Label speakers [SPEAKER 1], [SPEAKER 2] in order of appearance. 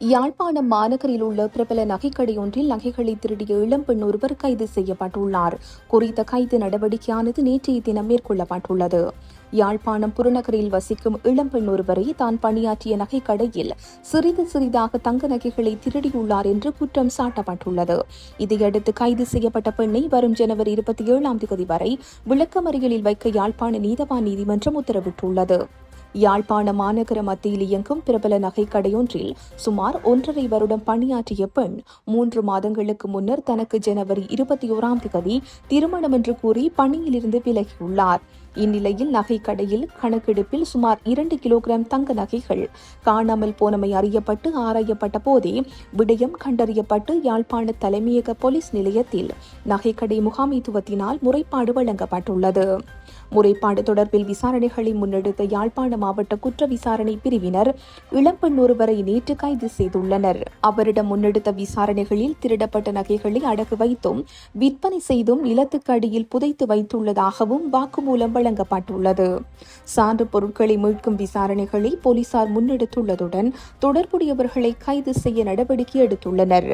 [SPEAKER 1] யாழ்ப்பாணம் மாநகரில் உள்ள பிரபல நகைக்கடை ஒன்றில் நகைகளை திருடிய இளம்பெண் ஒருவர் கைது செய்யப்பட்டுள்ளார். குறித்த கைது நடவடிக்கையானது நேற்றைய தினம் மேற்கொள்ளப்பட்டுள்ளது. யாழ்ப்பாணம் புறநகரில் வசிக்கும் இளம்பெண் ஒருவரை தான் பணியாற்றிய நகைக்கடையில் சிறிது சிறிதாக தங்க நகைகளை திருடியுள்ளார் என்று குற்றம் சாட்டப்பட்டுள்ளது. இதையடுத்து கைது செய்யப்பட்ட பெண்ணை வரும் ஜனவரி இருபத்தி ஏழாம் தேதி வரை விளக்கமறியலில் வைக்க யாழ்ப்பாண நீதவான் நீதிமன்றம் உத்தரவிட்டுள்ளது. யாழ்ப்பாண மாநகர மத்தியில் இயங்கும் பிரபல நகைக்கடையொன்றில் சுமார் ஒன்றரை வருடம் பணியாற்றிய பெண் மூன்று மாதங்களுக்கு முன்னர் தனக்கு ஜனவரி இருபத்தி ஓராம் தேதி திருமணம் என்று கூறி பணியிலிருந்து விலகியுள்ளார். இந்நிலையில் நகைக்கடையில் கணக்கெடுப்பில் சுமார் இரண்டு கிலோகிராம் தங்க நகைகள் காணாமல் போனமை அறியப்பட்டு ஆராயப்பட்ட போதே விடயம் கண்டறியப்பட்டு யாழ்ப்பாண தலைமையக போலீஸ் நிலையத்தில் நகைக்கடை முகாமைத்துவத்தினால் முறைப்பாடு வழங்கப்பட்டுள்ளது. முறைப்பாடு தொடர்பில் விசாரணைகளை முன்னெடுத்த யாழ்ப்பாண மாவட்ட குற்ற விசாரணை பிரிவினர் இளம்பெண் ஒருவரை நேற்று கைது செய்துள்ளனர். அவரிடம் முன்னெடுத்த விசாரணைகளில் திருடப்பட்ட நகைகளை அடகு வைத்தும் விற்பனை செய்தும் நிலத்துக்கு அடியில் புதைத்து வைத்துள்ளதாகவும் வாக்குமூலம் வழங்கப்பட்டுள்ளது சான்று பொருட்களை மீட்கும் விசாரணைகளை போலீசார் முன்னெடுத்துள்ளதுடன் தொடர்புடையவர்களை கைது செய்ய நடவடிக்கை எடுத்துள்ளனர்.